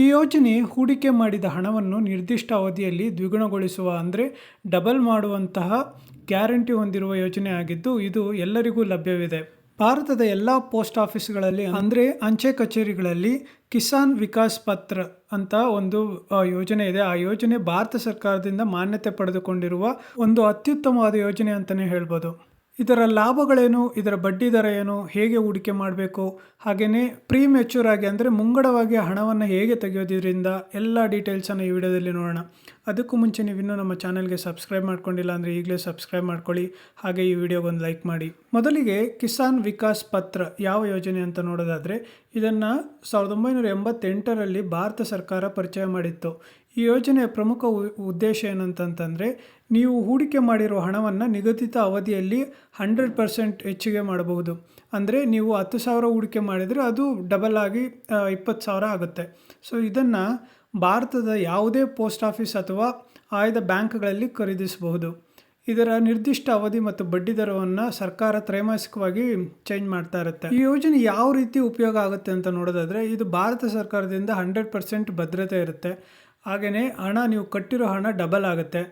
ಈ ಯೋಜನೆ ಹೂಡಿಕೆ ಮಾಡಿದ ಹಣವನ್ನು ನಿರ್ದಿಷ್ಟ ಅವಧಿಯಲ್ಲಿ ದ್ವಿಗುಣಗೊಳಿಸುವ ಅಂದರೆ ಡಬಲ್ ಮಾಡುವಂತಹ ಗ್ಯಾರಂಟಿ ಹೊಂದಿರುವ ಯೋಜನೆ ಆಗಿದ್ದು, ಇದು ಎಲ್ಲರಿಗೂ ಲಭ್ಯವಿದೆ. ಭಾರತದ ಎಲ್ಲ ಪೋಸ್ಟ್ ಆಫೀಸ್ಗಳಲ್ಲಿ ಅಂದರೆ ಅಂಚೆ ಕಚೇರಿಗಳಲ್ಲಿ ಕಿಸಾನ್ ವಿಕಾಸ್ ಪತ್ರ ಅಂತ ಒಂದು ಯೋಜನೆ ಇದೆ. ಆ ಯೋಜನೆ ಭಾರತ ಸರ್ಕಾರದಿಂದ ಮಾನ್ಯತೆ ಪಡೆದುಕೊಂಡಿರುವ ಒಂದು ಅತ್ಯುತ್ತಮವಾದ ಯೋಜನೆ ಅಂತಲೇ ಹೇಳ್ಬೋದು. ಇದರ ಲಾಭಗಳೇನು? ಇದರ ಬಡ್ಡಿ ದರ ಏನು ಹೇಗೆ ಹೂಡಿಕೆ ಮಾಡಬೇಕು? ಹಾಗೆಯೇ ಪ್ರೀ ಮೆಚ್ಯೂರ್ ಆಗಿ ಅಂದರೆ ಮುಂಗಡವಾಗಿ ಹಣವನ್ನು ಹೇಗೆ ತೆಗೆಯೋದಿದ್ರಿಂದ ಎಲ್ಲ ಡೀಟೇಲ್ಸನ್ನು ಈ ವಿಡಿಯೋದಲ್ಲಿ ನೋಡೋಣ. ಅದಕ್ಕೂ ಮುಂಚೆ ನೀವು ಇನ್ನೂ ನಮ್ಮ ಚಾನಲ್ಗೆ ಸಬ್ಸ್ಕ್ರೈಬ್ ಮಾಡ್ಕೊಂಡಿಲ್ಲ ಅಂದರೆ ಈಗಲೇ ಸಬ್ಸ್ಕ್ರೈಬ್ ಮಾಡ್ಕೊಳ್ಳಿ. ಹಾಗೆ ಈ ವಿಡಿಯೋಗೊಂದು ಲೈಕ್ ಮಾಡಿ. ಮೊದಲಿಗೆ ಕಿಸಾನ್ ವಿಕಾಸ್ ಪತ್ರ ಯಾವ ಯೋಜನೆ ಅಂತ ನೋಡೋದಾದರೆ ಇದನ್ನು ಸಾವಿರದ ಒಂಬೈನೂರ ಎಂಬತ್ತೆಂಟರಲ್ಲಿ ಭಾರತ ಸರ್ಕಾರ ಪರಿಚಯ ಮಾಡಿತ್ತು. ಈ ಯೋಜನೆಯ ಪ್ರಮುಖ ಉದ್ದೇಶ ಏನಂತಂತಂದರೆ, ನೀವು ಹೂಡಿಕೆ ಮಾಡಿರೋ ಹಣವನ್ನು ನಿಗದಿತ ಅವಧಿಯಲ್ಲಿ ಹಂಡ್ರೆಡ್ ಪರ್ಸೆಂಟ್ ಹೆಚ್ಚಿಗೆ ಮಾಡಬಹುದು. ಅಂದರೆ ನೀವು ಹತ್ತು ಸಾವಿರ ಹೂಡಿಕೆ ಮಾಡಿದರೆ ಅದು ಡಬಲ್ ಆಗಿ ಇಪ್ಪತ್ತು ಸಾವಿರ ಆಗುತ್ತೆ. ಸೊ, ಇದನ್ನು ಭಾರತದ ಯಾವುದೇ ಪೋಸ್ಟ್ ಆಫೀಸ್ ಅಥವಾ ಆಯ್ದ ಬ್ಯಾಂಕ್ಗಳಲ್ಲಿ ಖರೀದಿಸಬಹುದು. ಇದರ ನಿರ್ದಿಷ್ಟ ಅವಧಿ ಮತ್ತು ಬಡ್ಡಿ ದರವನ್ನು ಸರ್ಕಾರ ತ್ರೈಮಾಸಿಕವಾಗಿ ಚೇಂಜ್ ಮಾಡ್ತಾ ಇರುತ್ತೆ. ಈ ಯೋಜನೆ ಯಾವ ರೀತಿ ಉಪಯೋಗ ಆಗುತ್ತೆ ಅಂತ ನೋಡೋದಾದರೆ, ಇದು ಭಾರತ ಸರ್ಕಾರದಿಂದ ಹಂಡ್ರೆಡ್ ಪರ್ಸೆಂಟ್ ಭದ್ರತೆ ಇರುತ್ತೆ. ಹಾಗೆಯೇ ಹಣ, ನೀವು ಕಟ್ಟಿರೋ ಹಣ ಡಬಲ್ ಆಗುತ್ತೆ.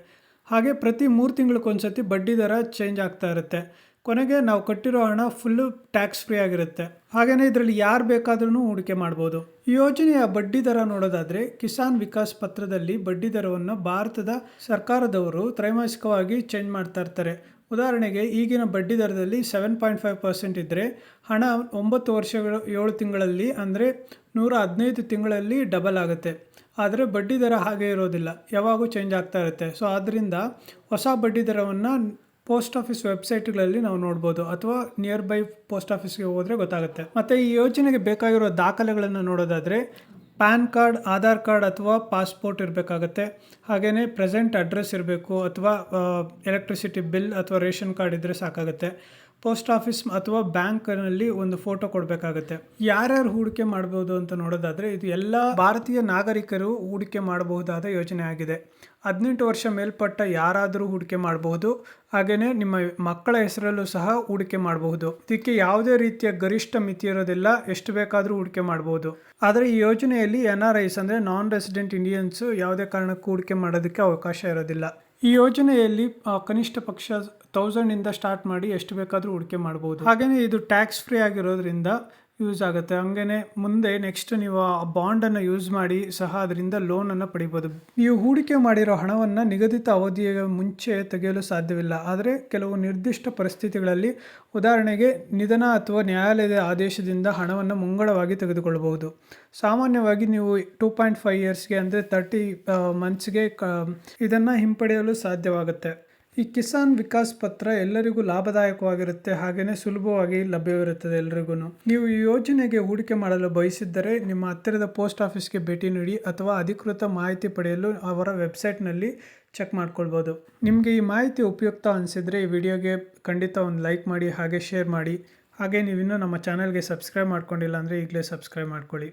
ಹಾಗೆ ಪ್ರತಿ ಮೂರು ತಿಂಗಳಿಗೊಂದ್ಸತಿ ಬಡ್ಡಿ ದರ ಚೇಂಜ್ ಆಗ್ತಾ ಇರುತ್ತೆ. ಕೊನೆಗೆ ನಾವು ಕಟ್ಟಿರೋ ಹಣ ಫುಲ್ಲು ಟ್ಯಾಕ್ಸ್ ಫ್ರೀ ಆಗಿರುತ್ತೆ. ಹಾಗೆಯೇ ಇದರಲ್ಲಿ ಯಾರು ಬೇಕಾದ್ರೂ ಹೂಡಿಕೆ ಮಾಡ್ಬೋದು. ಈ ಯೋಜನೆಯ ಬಡ್ಡಿ ದರ ನೋಡೋದಾದರೆ ಕಿಸಾನ್ ವಿಕಾಸ್ ಪತ್ರದಲ್ಲಿ ಬಡ್ಡಿ ದರವನ್ನು ಭಾರತದ ಸರ್ಕಾರದವರು ತ್ರೈಮಾಸಿಕವಾಗಿ ಚೇಂಜ್ ಮಾಡ್ತಾ ಇರ್ತಾರೆ. ಉದಾಹರಣೆಗೆ ಈಗಿನ ಬಡ್ಡಿ ದರದಲ್ಲಿ ಸೆವೆನ್ ಪಾಯಿಂಟ್ ಫೈವ್ ಪರ್ಸೆಂಟ್ ಇದ್ದರೆ ಹಣ ಒಂಬತ್ತು ವರ್ಷಗಳು ಏಳು ತಿಂಗಳಲ್ಲಿ ಅಂದರೆ ನೂರ ಹದಿನೈದು ತಿಂಗಳಲ್ಲಿ ಡಬಲ್ ಆಗುತ್ತೆ. ಆದರೆ ಬಡ್ಡಿ ದರ ಹಾಗೆ ಇರೋದಿಲ್ಲ. ಯಾವಾಗೂ ಚೇಂಜ್ ಆಗ್ತಾ ಇರುತ್ತೆ. ಸೊ ಆದ್ದರಿಂದ ಹೊಸ ಬಡ್ಡಿ ದರವನ್ನು ಪೋಸ್ಟ್ ಆಫೀಸ್ ವೆಬ್ಸೈಟ್ಗಳಲ್ಲಿ ನಾವು ನೋಡ್ಬೋದು. ಅಥವಾ ನಿಯರ್ ಬೈ ಪೋಸ್ಟ್ ಆಫೀಸ್ಗೆ ಹೋದರೆ ಗೊತ್ತಾಗುತ್ತೆ. ಮತ್ತು ಈ ಯೋಜನೆಗೆ ಬೇಕಾಗಿರೋ ದಾಖಲೆಗಳನ್ನು ನೋಡೋದಾದರೆ ಪ್ಯಾನ್ ಕಾರ್ಡ್, ಆಧಾರ್ ಕಾರ್ಡ್ ಅಥವಾ ಪಾಸ್ಪೋರ್ಟ್ ಇರಬೇಕಾಗತ್ತೆ. ಹಾಗೆಯೇ ಪ್ರೆಸೆಂಟ್ ಅಡ್ರೆಸ್ ಇರಬೇಕು ಅಥವಾ ಎಲೆಕ್ಟ್ರಿಸಿಟಿ ಬಿಲ್ ಅಥವಾ ರೇಷನ್ ಕಾರ್ಡ್ ಇದ್ದರೆ ಸಾಕಾಗುತ್ತೆ. ಪೋಸ್ಟ್ ಆಫೀಸ್ ಅಥವಾ ಬ್ಯಾಂಕ್ನಲ್ಲಿ ಒಂದು ಫೋಟೋ ಕೊಡಬೇಕಾಗುತ್ತೆ. ಯಾರ್ಯಾರು ಹೂಡಿಕೆ ಮಾಡ್ಬೋದು ಅಂತ ನೋಡೋದಾದರೆ, ಇದು ಎಲ್ಲ ಭಾರತೀಯ ನಾಗರಿಕರು ಹೂಡಿಕೆ ಮಾಡಬಹುದಾದ ಯೋಜನೆ ಆಗಿದೆ. ಹದಿನೆಂಟು ವರ್ಷ ಮೇಲ್ಪಟ್ಟ ಯಾರಾದರೂ ಹೂಡಿಕೆ ಮಾಡಬಹುದು ಹಾಗೆಯೇ ನಿಮ್ಮ ಮಕ್ಕಳ ಹೆಸರಲ್ಲೂ ಸಹ ಹೂಡಿಕೆ ಮಾಡಬಹುದು ಇದಕ್ಕೆ ಯಾವುದೇ ರೀತಿಯ ಗರಿಷ್ಠ ಮಿತಿ ಇರೋದಿಲ್ಲ, ಎಷ್ಟು ಬೇಕಾದರೂ ಹೂಡಿಕೆ ಮಾಡಬಹುದು ಆದರೆ ಈ ಯೋಜನೆಯಲ್ಲಿ ಎನ್ ಆರ್ ಐಸ್ ಅಂದರೆ ನಾನ್ ರೆಸಿಡೆಂಟ್ ಇಂಡಿಯನ್ಸ್ ಯಾವುದೇ ಕಾರಣಕ್ಕೂ ಹೂಡಿಕೆ ಮಾಡೋದಕ್ಕೆ ಅವಕಾಶ ಇರೋದಿಲ್ಲ. ಈ ಯೋಜನೆಯಲ್ಲಿ ಕನಿಷ್ಠ ಪಕ್ಷ ತೌಸಂಡಿಂದ ಸ್ಟಾರ್ಟ್ ಮಾಡಿ ಎಷ್ಟು ಬೇಕಾದರೂ ಹೂಡಿಕೆ ಮಾಡ್ಬೋದು. ಹಾಗೆಯೇ ಇದು ಟ್ಯಾಕ್ಸ್ ಫ್ರೀ ಆಗಿರೋದ್ರಿಂದ ಯೂಸ್ ಆಗುತ್ತೆ. ಹಂಗೇ ಮುಂದೆ ನೆಕ್ಸ್ಟ್ ನೀವು ಆ ಬಾಂಡನ್ನು ಯೂಸ್ ಮಾಡಿ, ಸಹ ಅದರಿಂದ ಲೋನನ್ನು ಪಡಿಬೋದು. ನೀವು ಹೂಡಿಕೆ ಮಾಡಿರೋ ಹಣವನ್ನು ನಿಗದಿತ ಅವಧಿಯ ಮುಂಚೆ ತೆಗೆಯಲು ಸಾಧ್ಯವಿಲ್ಲ. ಆದರೆ ಕೆಲವು ನಿರ್ದಿಷ್ಟ ಪರಿಸ್ಥಿತಿಗಳಲ್ಲಿ ಉದಾಹರಣೆಗೆ ನಿಧನ ಅಥವಾ ನ್ಯಾಯಾಲಯದ ಆದೇಶದಿಂದ ಹಣವನ್ನು ಮುಂಗಡವಾಗಿ ತೆಗೆದುಕೊಳ್ಳಬಹುದು. ಸಾಮಾನ್ಯವಾಗಿ ನೀವು ಟೂ ಪಾಯಿಂಟ್ ಫೈವ್ ಇಯರ್ಸ್ಗೆ ಅಂದರೆ ತರ್ಟಿ ಮಂತ್ಸ್ಗೆ ಕ, ಇದನ್ನು ಹಿಂಪಡೆಯಲು ಸಾಧ್ಯವಾಗುತ್ತೆ. ಈ ಕಿಸಾನ್ ವಿಕಾಸ್ ಪತ್ರ ಎಲ್ಲರಿಗೂ ಲಾಭದಾಯಕವಾಗಿರುತ್ತೆ ಹಾಗೆಯೇ ಸುಲಭವಾಗಿ ಲಭ್ಯವಿರುತ್ತದೆ ಎಲ್ರಿಗೂ ನೀವು ಈ ಯೋಜನೆಗೆ ಹೂಡಿಕೆ ಮಾಡಲು ಬಯಸಿದ್ದರೆ ನಿಮ್ಮ ಹತ್ತಿರದ ಪೋಸ್ಟ್ ಆಫೀಸ್ಗೆ ಭೇಟಿ ನೀಡಿ ಅಥವಾ ಅಧಿಕೃತ ಮಾಹಿತಿ ಪಡೆಯಲು ಅವರ ವೆಬ್ಸೈಟ್ನಲ್ಲಿ ಚೆಕ್ ಮಾಡ್ಕೊಳ್ಬೋದು. ನಿಮಗೆ ಈ ಮಾಹಿತಿ ಉಪಯುಕ್ತ ಅನಿಸಿದರೆ ಈ ವಿಡಿಯೋಗೆ ಖಂಡಿತ ಒಂದು ಲೈಕ್ ಮಾಡಿ, ಹಾಗೆ ಶೇರ್ ಮಾಡಿ. ಹಾಗೆ ನೀವಿನ್ನೂ ನಮ್ಮ ಚಾನಲ್ಗೆ ಸಬ್ಸ್ಕ್ರೈಬ್ ಮಾಡ್ಕೊಂಡಿಲ್ಲ ಅಂದರೆ ಈಗಲೇ ಸಬ್ಸ್ಕ್ರೈಬ್ ಮಾಡ್ಕೊಳ್ಳಿ.